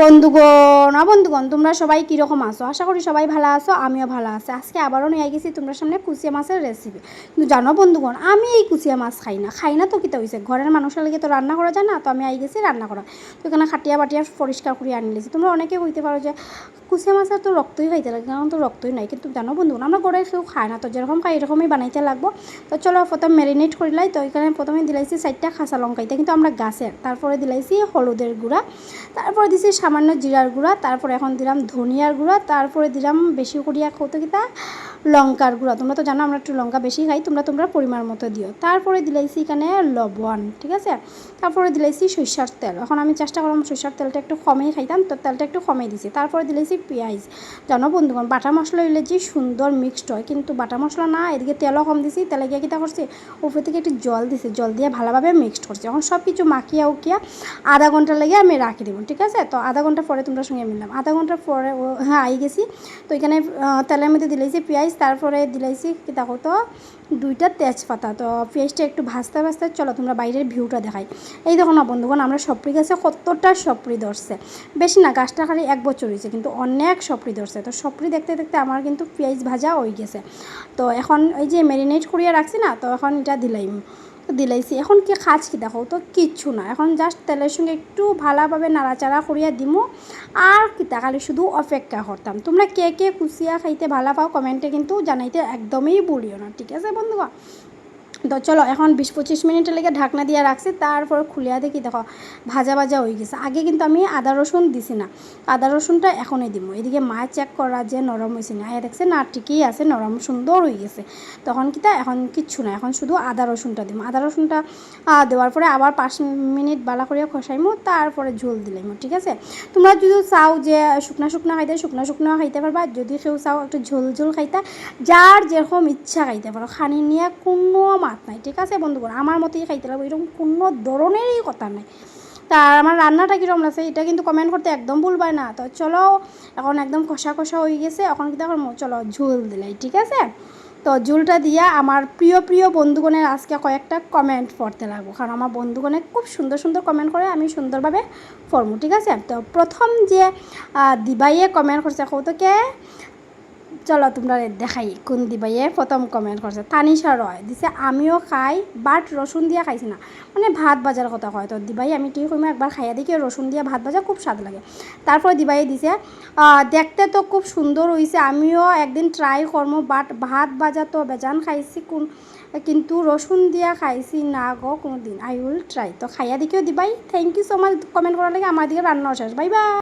বন্ধুগণ বন্ধুগণ, তোমরা সবাই কীরকম আছো? আশা করি সবাই ভালো আছো, আমিও ভালো আছি। আজকে আবারও নিয়ে গেছি তোমরা সামনে কুচিয়া মাছের রেসিপি কিন্তু জানো বন্ধুগণ, আমি এই কুচিয়া মাছ খাই না। খাই না তো কিতা হয়েছে ঘরের মানুষের লাগে তো রান্না করা যায় না, তো আমি আই গেছি রান্না করা। তো এখানে খাটিয়া বাটিয়া পরিষ্কার করে আনি নিয়েছি তোমরা অনেকে হইতে পারো যে, কুচিয়া মাছের তো রক্তই খাইতে লাগে, কারণ তো রক্তই নাই। কিন্তু জানো বন্ধুগণ, আমরা ঘরে কেউ খায় না, তো যেরকম খাই এরকমই বানাইতে লাগবো। তো চলো প্রথম ম্যারিনেট করিলাই তো এখানে প্রথমে দিলাইছি চারটা খাসা লঙ্কাইতে কিন্তু আমরা গাছের। তারপরে দিলাইছি হলুদের গুঁড়া। তারপরে দিছি সামান্য জিরার গুঁড়া তারপর এখন দিলাম ধনিয়ার গুঁড়া তারপরে দিলাম বেশি করিয়া কত কিতা লঙ্কার গুঁড়া। তোমরা তো জানো আমরা একটু লঙ্কা বেশি খাই, তোমরা তোমরা পরিমাণ মতো দিও। তারপরে দিলাইছি এখানে লবণ, ঠিক আছে? তারপরে দিলাইছি সরিষার তেল। এখন আমি চেষ্টা করলাম সরিষার তেলটা একটু কমেই খাইতাম, তো তেলটা একটু কমেই দিছি। তারপরে দিলাইছি পেঁয়াজ। জানো বন্ধুগণ, বাটা মশলা হইলে যে সুন্দর মিক্সড হয়, কিন্তু বাটা মশলা না, এদিকে তেলও কম দিছি, তেলে গিয়ে কিতা করছি, উপরে থেকে একটু জল দিছি, জল দিয়ে ভালোভাবে মিক্সড করছি। এখন সব কিছু মাখিয়া উকিয়া আধা ঘণ্টা লেগে আমি রাখি দেবো, ঠিক আছে? তো আধা ঘণ্টা পরে তোমরা সঙ্গে মিললাম। আধা ঘণ্টা পরে হ্যাঁ আই গেছি। তো এখানে তেলের মধ্যে দিলাইছি পেঁয়াজ তারপরে দিলাইছি কি দেখো তো, দুইটা তেজপাতা। তো পেঁয়াজটা একটু ভাজতে ভাজতে চলো তোমরা বাইরের ভিউটা দেখাই। এই দেখো না বন্ধুগণ, আমরা সপরি গাছে কতটা সপরি ধরছে। বেশি না, গাছটা খালি এক বছর হয়েছে কিন্তু অনেক সপরি ধরছে। তো সপরি দেখতে দেখতে আমার কিন্তু পেঁয়াজ ভাজা হয়ে গেছে। তো এখন এই যে ম্যারিনেট করিয়া রাখছি না, তো এখন এটা দিলাইম। তো দিলাইছি। এখন কি খাজ কি দেখো, তো কিচ্ছু না। এখন জাস্ট তেলের সঙ্গে একটু ভালোভাবে নাড়াচাড়া করিয়া দিমু। আর কিতা, খালি শুধু অপেক্ষা করতাম। তোমরা কে কে কুচিয়া খাইতে ভালো পাও কমেন্টে কিন্তু জানাইতে একদমই বলিও না, ঠিক আছে বন্ধুগণ? তো চলো, এখন বিশ পঁচিশ মিনিটের লেগে ঢাকনা দিয়ে রাখছি তারপর খুলিয়া দেখি দেখো, ভাজা ভাজা হয়ে গেছে। আগে কিন্তু আমি আদা রসুন দিছি না আদা রসুনটা এখনই দিব এদিকে মা চেক করা যে নরম হয়েছে না এ দেখছে না, ঠিকই আছে নরম সুন্দর হয়ে গেছে। তখন কিতা এখন কিচ্ছু না এখন শুধু আদা রসুনটা দিব আদা রসুনটা দেওয়ার পরে আবার পাঁচ মিনিট বালা করিয়া খসাইমো তারপরে ঝোল দিলাইমো ঠিক আছে? তোমরা যদি চাও যে শুকনা শুকনা খাইতে, শুকনা শুকনা খাইতে পারবা। যদি কেউ চাও একটু ঝোল ঝোল খাইতে যার যেরকম ইচ্ছা খাইতে পারো। খানি নিয়ে কোনো মাত নাই, ঠিক আছে বন্ধুগণ আমার মতোই খাইতে লাগবে, এরকম কোনো ধরনেরই কথা নাই। তা আমার রান্নাটা কীরকম লাগছে এটা কিন্তু কমেন্ট করতে একদম ভুলবাই না। তো চলো, এখন একদম কষা কষা হয়ে গেছে, এখন কিন্তু এখন চলো ঝোল দিলাই, ঠিক আছে? তো ঝোলটা দিয়া আমার প্রিয় প্রিয় বন্ধুগণের আজকে কয়েকটা কমেন্ট পড়তে লাগবো। কারণ আমার বন্ধুগণে খুব সুন্দর সুন্দর কমেন্ট করে, আমি সুন্দরভাবে পড়ব, ঠিক আছে? তো প্রথম যে দিবাইয়ে কমেন্ট করছে, কৌতকে চলো তোমরা দেখাই কোন দিবাইয়ে প্রথম কমেন্ট করছে। তানিশা রয় দিছে, আমিও খাই বাট রসুন দিয়া খাইছি না। মানে ভাত ভাজার কথা কয়। তো দিবাই আমি ঠিক কইমা একবার খাইয়া দেখি রসুন দিয়া ভাত ভাজা খুব স্বাদ লাগে। তারপর দিবাই দিছে দেখতে তো খুব সুন্দর হয়েছে আমিও একদিন ট্রাই করব বাট ভাত ভাজা তো বেজান খাইছি কোন, কিন্তু রসুন দিয়া খাইছি না গো কোনো দিন আই উইল ট্রাই তো খাইয়া দেখিও দিবাই thank you so much comment করার লাগে আমার দিকে রান্না শেষ। Bye bye